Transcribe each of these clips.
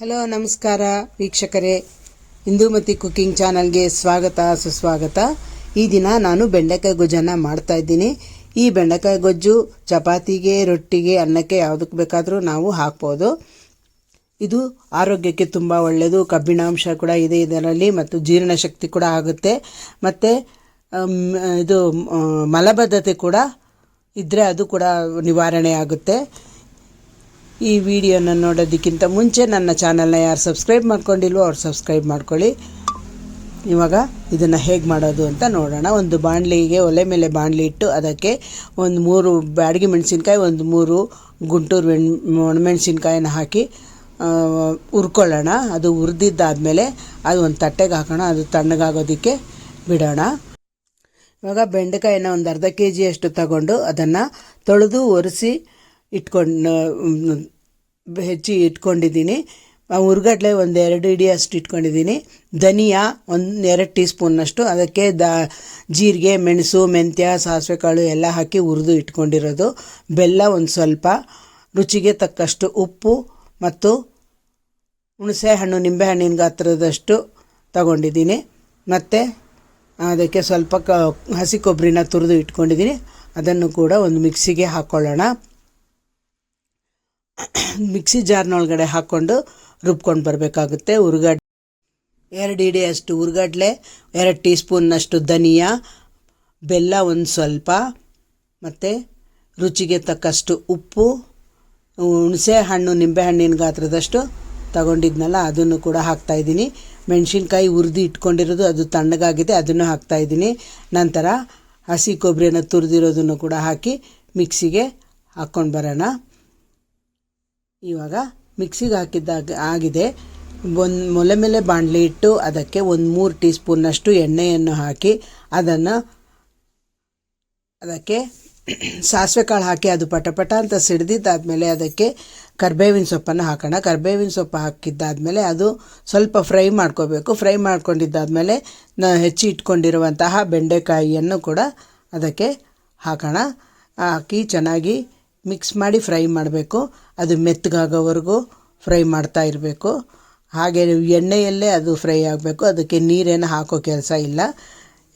Hello, ನಮಸ್ಕಾರ ವೀಕ್ಷಕರೇ. ಹಿಂದೂಮತಿ cooking ಚಾನಲ್ಗೆ ಸ್ವಾಗತ, ಸುಸ್ವಾಗತ. ಈ ದಿನ ನಾನು ಬೆಂಡೆಕಾಯಿ ಗೊಜ್ಜನ್ನು ಮಾಡ್ತಾ ಇದ್ದೀನಿ. ಈ ಬೆಂಡೆಕಾಯಿ ಗೊಜ್ಜು ಚಪಾತಿಗೆ, ರೊಟ್ಟಿಗೆ, ಅನ್ನಕ್ಕೆ ಯಾವುದಕ್ಕೆ ಬೇಕಾದರೂ ನಾವು ಹಾಕ್ಬೋದು. ಇದು ಆರೋಗ್ಯಕ್ಕೆ ತುಂಬ ಒಳ್ಳೆಯದು ಕಬ್ಬಿಣಾಂಶ ಕೂಡ ಇದೆ ಇದರಲ್ಲಿ ಮತ್ತು ಜೀರ್ಣಶಕ್ತಿ ಕೂಡ ಆಗುತ್ತೆ. ಮತ್ತು ಇದು ಮಲಬದ್ಧತೆ ಕೂಡ ಇದ್ದರೆ ಅದು ಕೂಡ ನಿವಾರಣೆ ಆಗುತ್ತೆ. ಈ ವಿಡಿಯೋನ ನೋಡೋದಕ್ಕಿಂತ ಮುಂಚೆ ನನ್ನ ಚಾನಲ್ನ ಯಾರು ಸಬ್ಸ್ಕ್ರೈಬ್ ಮಾಡ್ಕೊಂಡಿಲ್ವೋ ಅವ್ರು ಸಬ್ಸ್ಕ್ರೈಬ್ ಮಾಡ್ಕೊಳ್ಳಿ. ಇವಾಗ ಇದನ್ನು ಹೇಗೆ ಮಾಡೋದು ಅಂತ ನೋಡೋಣ. ಒಂದು ಬಾಣಲಿಗೆ ಒಲೆ ಮೇಲೆ ಬಾಣಲಿ ಇಟ್ಟು ಅದಕ್ಕೆ ಒಂದು ಮೂರು ಬ್ಯಾಡಗಿ ಮೆಣಸಿನ್ಕಾಯಿ, ಒಂದು ಮೂರು ಗುಂಟೂರು ಮೆಣ್ ಹಾಕಿ ಹುರ್ಕೊಳ್ಳೋಣ. ಅದು ಹುರಿದಿದ್ದಾದಮೇಲೆ ಅದು ಒಂದು ತಟ್ಟೆಗೆ ಹಾಕೋಣ. ಅದು ತಣ್ಣಗಾಗೋದಕ್ಕೆ ಬಿಡೋಣ. ಇವಾಗ ಬೆಂಡೆಕಾಯಿನ ಒಂದು ಅರ್ಧ ಕೆ ಜಿಯಷ್ಟು ತಗೊಂಡು ಅದನ್ನು ತೊಳೆದು ಒರೆಸಿ ಇಟ್ಕೊಂಡು ಹೆಚ್ಚಿ ಇಟ್ಕೊಂಡಿದ್ದೀನಿ. ಹುರ್ಗಡ್ಲೆ ಒಂದು ಎರಡು ಇಡಿ ಅಷ್ಟು ಇಟ್ಕೊಂಡಿದ್ದೀನಿ. ಧನಿಯಾ ಒಂದು ಎರಡು ಟೀ ಸ್ಪೂನ್ನಷ್ಟು ಅದಕ್ಕೆ ದ, ಜೀರಿಗೆ, ಮೆಣಸು, ಮೆಂತ್ಯ ಸಾಸಿವೆ ಕಾಳು ಎಲ್ಲ ಹಾಕಿ ಹುರಿದು ಇಟ್ಕೊಂಡಿರೋದು. ಬೆಲ್ಲ ಒಂದು ಸ್ವಲ್ಪ. ರುಚಿಗೆ ತಕ್ಕಷ್ಟು ಉಪ್ಪು ಮತ್ತು ಹುಣಸೆ ಹಣ್ಣು ನಿಂಬೆಹಣ್ಣಿನ ಗಾತ್ರದಷ್ಟು ತಗೊಂಡಿದ್ದೀನಿ. ಮತ್ತು ಅದಕ್ಕೆ ಸ್ವಲ್ಪ ಕ, ಹಸಿ ಕೊಬ್ಬರಿನ ತುರಿದು ಇಟ್ಕೊಂಡಿದ್ದೀನಿ. ಅದನ್ನು ಕೂಡ ಒಂದು ಮಿಕ್ಸಿಗೆ ಹಾಕ್ಕೊಳ್ಳೋಣ ಮಿಕ್ಸಿ ಜಾರ್ನೊಳಗಡೆ ಹಾಕ್ಕೊಂಡು ರುಬ್ಕೊಂಡು ಬರಬೇಕಾಗುತ್ತೆ. ಉರ್ಗಡ್ಡೆ ಎರಡು ಇಡಿ ಅಷ್ಟು ಉರ್ಗಡ್ಲೆ, ಎರಡು ಟೀ ಸ್ಪೂನ್ನಷ್ಟು ಧನಿಯಾ, ಬೆಲ್ಲ ಒಂದು ಸ್ವಲ್ಪ, ಮತ್ತು ರುಚಿಗೆ ತಕ್ಕಷ್ಟು ಉಪ್ಪು ಹುಣಸೆ ಹಣ್ಣು ನಿಂಬೆಹಣ್ಣಿನ ಗಾತ್ರದಷ್ಟು ತಗೊಂಡಿದ್ನಲ್ಲ, ಅದನ್ನು ಕೂಡ ಹಾಕ್ತಾಯಿದ್ದೀನಿ ಮೆಣಸಿನ್ಕಾಯಿ ಹುರಿದು ಇಟ್ಕೊಂಡಿರೋದು, ಅದು ತಣ್ಣಗಾಗಿದೆ, ಅದನ್ನು ಹಾಕ್ತಾಯಿದ್ದೀನಿ ನಂತರ ಹಸಿ ಕೊಬ್ಬರಿನ ತುರಿದಿರೋದನ್ನು ಕೂಡ ಹಾಕಿ ಮಿಕ್ಸಿಗೆ ಹಾಕ್ಕೊಂಡು ಬರೋಣ. ಇವಾಗ ಮಿಕ್ಸಿಗೆ ಹಾಕಿದ್ದಾಗ ಆಗಿದೆ. ಒಂದು ಮೊಲೆ ಮೇಲೆ ಬಾಣಲಿ ಇಟ್ಟು ಅದಕ್ಕೆ ಒಂದು ಮೂರು ಟೀ ಸ್ಪೂನಷ್ಟು ಎಣ್ಣೆಯನ್ನು ಹಾಕಿ ಅದನ್ನು ಅದಕ್ಕೆ ಸಾಸಿವೆ ಕಾಳು ಹಾಕಿ ಅದು ಪಟ ಪಟ ಅಂತ ಸಿಡ್ದಿದ್ದಾದಮೇಲೆ ಅದಕ್ಕೆ ಕರ್ಬೇವಿನ ಸೊಪ್ಪನ್ನು ಹಾಕೋಣ. ಕರ್ಬೇವಿನ ಸೊಪ್ಪು ಹಾಕಿದ್ದಾದಮೇಲೆ ಅದು ಸ್ವಲ್ಪ ಫ್ರೈ ಮಾಡ್ಕೋಬೇಕು. ಫ್ರೈ ಮಾಡ್ಕೊಂಡಿದ್ದಾದಮೇಲೆ ನಾ ಹೆಚ್ಚಿ ಇಟ್ಕೊಂಡಿರುವಂತಹ ಬೆಂಡೆಕಾಯಿಯನ್ನು ಕೂಡ ಅದಕ್ಕೆ ಹಾಕೋಣ. ಹಾಕಿ ಚೆನ್ನಾಗಿ ಮಿಕ್ಸ್ ಮಾಡಿ ಫ್ರೈ ಮಾಡಬೇಕು. ಅದು ಮೆತ್ತಗಾಗೋವರೆಗೂ ಫ್ರೈ ಮಾಡ್ತಾ ಇರಬೇಕು. ಹಾಗೆ ಎಣ್ಣೆಯಲ್ಲೇ ಅದು ಫ್ರೈ ಆಗಬೇಕು. ಅದಕ್ಕೆ ನೀರೇನು ಹಾಕೋ ಕೆಲಸ ಇಲ್ಲ.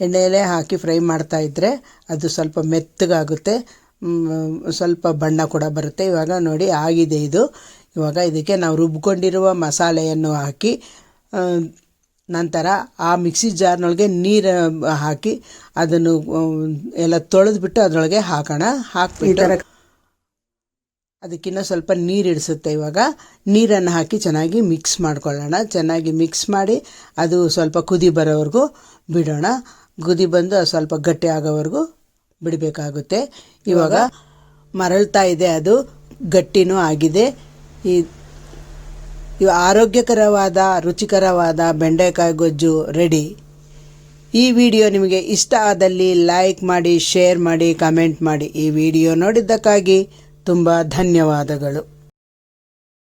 ಎಣ್ಣೆಯಲ್ಲೇ ಹಾಕಿ ಫ್ರೈ ಮಾಡ್ತಾ ಇದ್ದರೆ ಅದು ಸ್ವಲ್ಪ ಮೆತ್ತಗಾಗುತ್ತೆ. ಸ್ವಲ್ಪ ಬಣ್ಣ ಕೂಡ ಬರುತ್ತೆ. ಇವಾಗ ನೋಡಿ ಆಗಿದೆ ಇದು. ಇವಾಗ ಇದಕ್ಕೆ ನಾವು ರುಬ್ಕೊಂಡಿರುವ ಮಸಾಲೆಯನ್ನು ಹಾಕಿ ನಂತರ ಆ ಮಿಕ್ಸಿ ಜಾರ್ನೊಳಗೆ ನೀರು ಹಾಕಿ ಅದನ್ನು ಎಲ್ಲ ತೊಳೆದ್ಬಿಟ್ಟು ಅದರೊಳಗೆ ಹಾಕೋಣ. ಹಾಕ್ಬಿಟ್ಟು ಅದಕ್ಕಿಂತ ಸ್ವಲ್ಪ ನೀರು ಇಡಿಸುತ್ತೆ ಇವಾಗ. ನೀರನ್ನು ಹಾಕಿ ಚೆನ್ನಾಗಿ ಮಿಕ್ಸ್ ಮಾಡ್ಕೊಳ್ಳೋಣ. ಚೆನ್ನಾಗಿ ಮಿಕ್ಸ್ ಮಾಡಿ ಅದು ಸ್ವಲ್ಪ ಕುದಿ ಬರೋವರೆಗೂ ಬಿಡೋಣ. ಕುದಿ ಬಂದು ಸ್ವಲ್ಪ ಗಟ್ಟಿ ಆಗೋವರೆಗೂ ಬಿಡಬೇಕಾಗುತ್ತೆ. ಇವಾಗ ಮರಳ್ತಾ ಇದೆ ಅದು. ಗಟ್ಟಿನೂ ಆಗಿದೆ. ಈ ಇವ ಆರೋಗ್ಯಕರವಾದ, ರುಚಿಕರವಾದ ಬೆಂಡೆಕಾಯಿ ಗೊಜ್ಜು ರೆಡಿ ಈ ವಿಡಿಯೋ ನಿಮಗೆ ಇಷ್ಟ ಆದಲ್ಲಿ ಲೈಕ್ ಮಾಡಿ ಶೇರ್ ಮಾಡಿ ಕಮೆಂಟ್ ಮಾಡಿ ಈ ವಿಡಿಯೋ ನೋಡಿದ್ದಕ್ಕಾಗಿ. ತುಂಬ ಧನ್ಯವಾದಗಳು.